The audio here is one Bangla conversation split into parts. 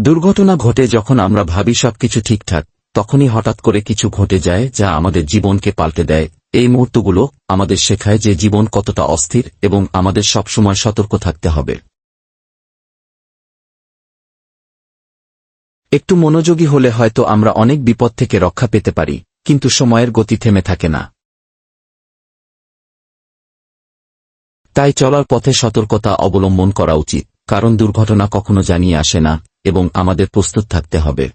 দুর্ঘটনা ঘটে যখন আমরা ভাবি সবকিছু ঠিকঠাক, তখনই হঠাৎ করে কিছু ঘটে যায় যা আমাদের জীবনকে পাল্টে দেয়। এই মুহূর্তগুলো আমাদের শেখায় যে জীবন কতটা অস্থির এবং আমাদের সবসময় সতর্ক থাকতে হবে। একটু মনোযোগী হলে হয়তো আমরা অনেক বিপদ থেকে রক্ষা পেতে পারি, কিন্তু সময়ের গতি থেমে থাকে না। তাই চলার পথে সতর্কতা অবলম্বন করা উচিত, কারণ দুর্ঘটনা কখনো জানিয়ে আসে না। এবং আমাদের প্রস্তুত থাকতে হবে।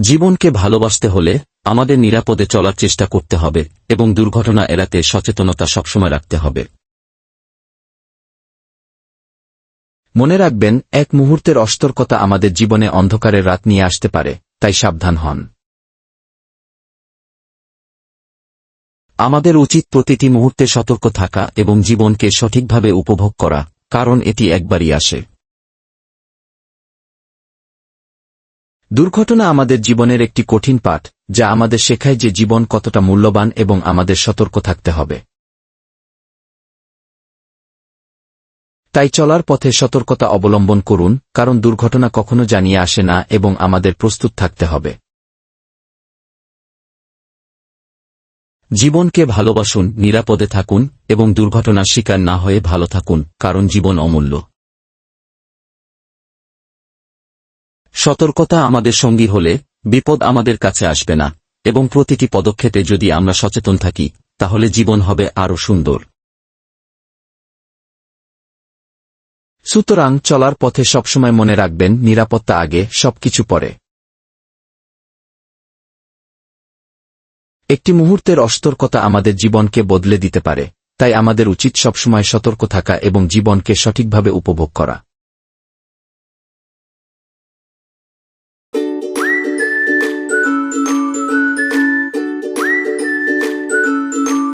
জীবনকে ভালোবাসতে হলে আমাদের নিরাপদে চলার চেষ্টা করতে হবে এবং দুর্ঘটনা এড়াতে সচেতনতা সবসময় রাখতে হবে। মনে রাখবেন, এক মুহূর্তের অস্তর্কতা আমাদের জীবনে অন্ধকারের রাত নিয়ে আসতে পারে, তাই সাবধান হন। আমাদের উচিত প্রতিটি মুহূর্তে সতর্ক থাকা এবং জীবনকে সঠিকভাবে উপভোগ করা। কারণ এটি একবারই আসে। দুর্ঘটনা আমাদের জীবনের একটি কঠিন পাঠ, যা আমাদের শেখায় যে জীবন কতটা মূল্যবান এবং আমাদের সতর্ক থাকতে হবে। তাই চলার পথে সতর্কতা অবলম্বন করুন, কারণ দুর্ঘটনা কখনো জানিয়ে আসে না এবং আমাদের প্রস্তুত থাকতে হবে। জীবনকে ভালোবাসুন, নিরাপদে থাকুন, এবং দুর্ঘটনার শিকার না হয়ে ভালো থাকুন, কারণ জীবন অমূল্য। সতর্কতা আমাদের সঙ্গী হলে বিপদ আমাদের কাছে আসবে না, এবং প্রতিটি পদক্ষেপে যদি আমরা সচেতন থাকি, তাহলে জীবন হবে আরও সুন্দর। সুতরাং চলার পথে সবসময় মনে রাখবেন, নিরাপত্তা আগে সবকিছু পরে। একটি মুহূর্তের অস্তর্কতা আমাদের জীবনকে বদলে দিতে পারে, তাই আমাদের উচিত সবসময় সতর্ক থাকা এবং জীবনকে সঠিকভাবে উপভোগ করা।